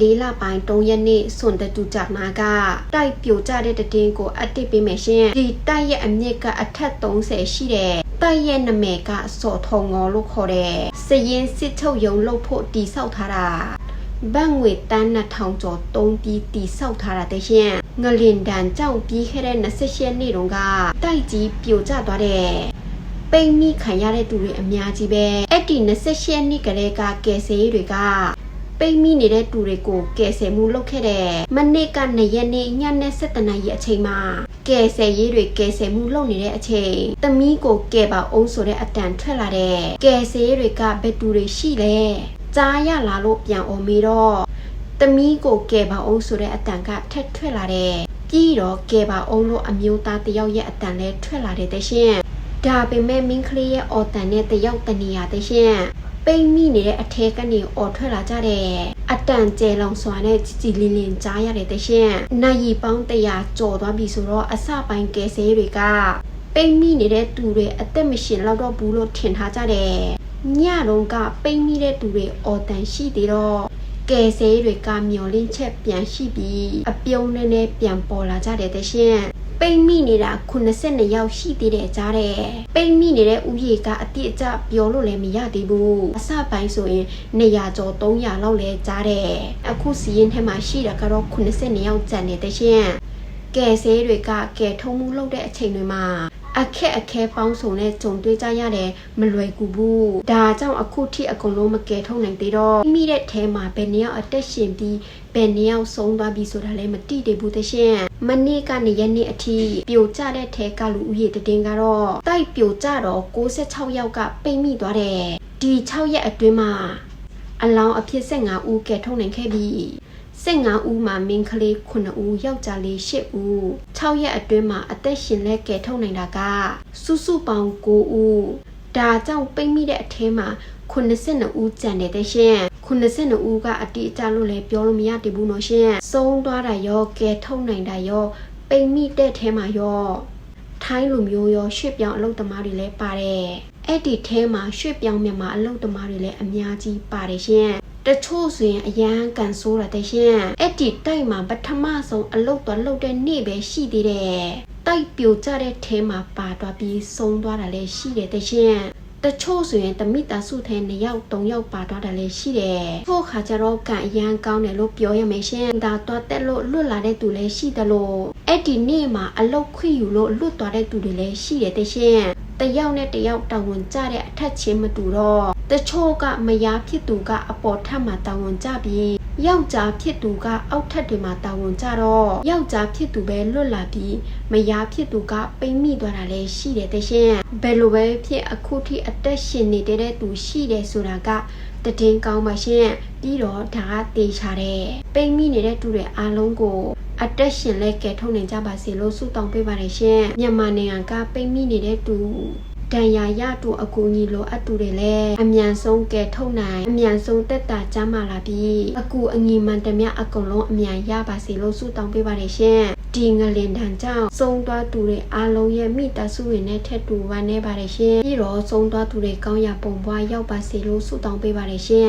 လေးလပိုင်း3ရက်နေ့စွန်တတူကြနာကတိုက်ပြိုကျတဲ့တည်င်းကိုအတစ်ပေးမယ်ရှင်ဒီတိုက်ရဲ့အမြင့်ကအထက်30ရှိတဲ့တိုက်ရဲ့နာမည်ကစော်ထုံငေါ်လို့ခေါ်တဲ့စရင်စစ်ထုတ်ယုံလို့ဖို့တီဆောက်ထားတာဘတ်ငွေတန်း2000ကျော်တုံးပြီးတီဆောက်ထားတာတဲ့ရှင်ငလင်တန်ကြောက်ပြီးခဲ့တဲ့28ရက်နေ့တုန်းကတိုက်ကြီးပြိုကျသွားတဲ့ပိတ်မိခံရတဲ့သူတွေအများကြီးပဲအဲ့ဒီ28ရက်နေ့ကလေးကကယ်ဆယ်ရေးတွေက ပိတ်မိနေတဲ့သူတွေကိုကယ်ဆယ်မှုလုပ်ခဲ့တဲ့မနေ့က2ရက်နေ့ညနေ7:00နာရီအချိန်မှာကယ်ဆယ်ရေးတွေကယ်ဆယ်မှုလုပ်နေတဲ့အချိန်သမီးကိုကယ်ပါအောင်ဆိုတဲ့အတန်ထွက်လာတဲ့ကယ်ဆယ်ရေးတွေကဘယ်သူတွေရှိလဲကြားရလာလို့ပြန်អော်မေတော့သမီးကိုကယ်ပါအောင်ဆိုတဲ့အတန်ကထက်ထွက်လာတဲ့ပြီးတော့ကယ်ပါအောင်လို့အမျိုးသားတယောက်ရဲ့အတန်လည်းထွက်လာတဲ့တဲ့ရှင်ဒါပေမဲ့မင်းကလေးရဲ့အော်တန်နဲ့တယောက်တနေရတဲ့ရှင် ပိတ်မိနေတဲ့အထဲကနေအော်ထွက်လာကြတဲ့အတန်ကျဲလောင်စွာနဲ့ကြည်ကြည်လင်းလင်းကြားရတဲ့တဲ့ရှင်နိုင်ပေါင်းတရာကြော်သွားပြီဆိုတော့အစပိုင်းကဲဆဲတွေကပိတ်မိနေတဲ့သူတွေအသက်မရှင်တော့တော့ဘူးလို့ထင်ထားကြတယ်ညတော့ကပိတ်မိတဲ့သူတွေအော်တန်ရှိသေးတော့ကဲဆဲတွေကမျောလင်းချက်ပြန်ရှိပြီးအပြုံးနဲ့နဲ့ပြန်ပေါ်လာကြတယ်တဲ့ရှင် ပိတ်မိနေတာ82ယောက်ရှိသေးတယ်ကြားတယ်ပိတ်မိနေတဲ့ဥယေကအတိအကျပြောလို့လည်းမရသေးဘူးအစပိုင်းဆိုရင်200ကျော်300လောက်လည်းကြားတယ်အခုစီးရင်ထဲမှာရှိတာကတော့82ယောက်ကျန်နေတဲ့ရှင်ကဲဆေးတွေကကဲထုံမှုလုပ်တဲ့အချိန်တွေမှာ အခက်အခဲပေါင်းစုံနဲ့ကြုံတွေ့ကြရတယ်မလွယ်ကူဘူးဒါကြောင့်အခုထိအကုန်လုံးမကယ်ထုတ်နိုင်သေးတော့မိတဲ့ထဲမှာဘယ်နှစ်ယောက်အသက်ရှင်ပြီးဘယ်နှစ်ယောက်ဆုံးသွားပြီဆိုတာလည်းမတိသေးဘူးတရှင်မနေ့ကနေရက်နေ့အထိပြိုကျတဲ့ထဲကလူဦးရေတည်င်းကတော့တိုက်ပြိုကျတော့66ယောက်ကပိတ်မိသွားတယ်ဒီ6ရက်အတွင်းမှာအလောင်းအဖြစ်15ဦးကယ်ထုတ်နိုင်ခဲ့ပြီး 15ဦးမှာမင်းကလေး9ဦးယောက်ျားလေး10ဦး6ရက်အတွင်းမှာအသက်ရှင်လက်ကယ်ထုတ်နိုင်တာကစုစုပေါင်း9ဦးဒါကြောင့်ပိတ်မိတဲ့အထဲမှာ82ဦးကျန်တယ်တဲ့ရှင်82ဦးကအတိအကျလို့လည်းပြောလို့မရတည်ဘူးနော်ရှင်ဆုံးသွားတာရောကယ်ထုတ်နိုင်တာရောပိတ်မိတဲ့ထဲမှာရောထိုင်းလူမျိုးရောရွှေ့ပြောင်းအလုပ်သမားတွေလည်းပါတယ် အဲ့ဒီထဲမှာရွှေ့ပြောင်းမြန်မာအလုပ်သမားတွေလည်းအများကြီးပါတယ်ရှင်တချို့ဆိုရင်အရန်ကန်ဆိုးတာတဲ့ရှင်အဲ့ဒီတိုက်မှာပထမဆုံးအလုပ်တော်လုပ်တဲ့နေ့ပဲရှိသေးတယ်တိုက်ပြိုကျတဲ့ထဲမှာပါသွားပြီးဆုံးသွားတာလည်းရှိတယ်တဲ့ရှင်တချို့ဆိုရင်တမိသားစုထဲ2ယောက်3ယောက်ပါသွားတယ်လည်းရှိတယ်။ထို့ခါကျတော့ကံအရန်ကောင်းတယ်လို့ပြောရမယ်ရှင်။ဒါတော့တက်လို့လွတ်လာတဲ့သူလည်းရှိတယ်လို့အဲ့ဒီနေ့မှာအလုတ်ခွင့်ယူလို့လွတ်သွားတဲ့သူတွေလည်းရှိတယ်တဲ့ရှင်။ တယောက်နဲ့တယောက်တာဝန်ကြတဲ့အထက်ချင်းမတူတော့တချို့ကမယားဖြစ်သူကအပေါ်ထပ်မှာတာဝန်ကြပြီးယောက်ျားဖြစ်သူကအောက်ထပ်တွေမှာတာဝန်ကြတော့ယောက်ျားဖြစ်သူပဲလွတ်လာပြီးမယားဖြစ်သူကပိမ့်မိသွားတာလည်းရှိတယ်တဲ့ရှင်ဘယ်လိုပဲဖြစ်အခုထိအသက်ရှင်နေတဲ့သူရှိတယ်ဆိုတာကတည်င်းကောင်းပါရှင်ပြီးတော့ဒါကတေချာတယ်ပိမ့်မိနေတဲ့သူတွေအားလုံးကို အတက်ရှင်လဲကဲထုတ်နိုင်ကြပါစေလို့ဆုတောင်းပေးပါတယ်ရှင်မြန်မာနိုင်ငံကပိမ့်မိနေတဲ့သူတန်ရာရတူအကူညီလိုအပ်သူတွေလည်းအမြန်ဆုံးကဲထုတ်နိုင်အမြန်ဆုံးတက်တာကျမ်းမာလာပြီးအကူအညီမှန်တမျှအကုန်လုံးအမြန်ရပါစေလို့ဆုတောင်းပေးပါတယ်ရှင်ဒီငလင်တန်ကြောင့်သုံးသွားသူတွေအားလုံးရဲ့မိသားစုဝင်နဲ့ထက်တူဝမ်းနေပါတယ်ရှင်ပြီးတော့သုံးသွားသူတွေကောင်းရာပုံပွားရောက်ပါစေလို့ဆုတောင်းပေးပါတယ်ရှင်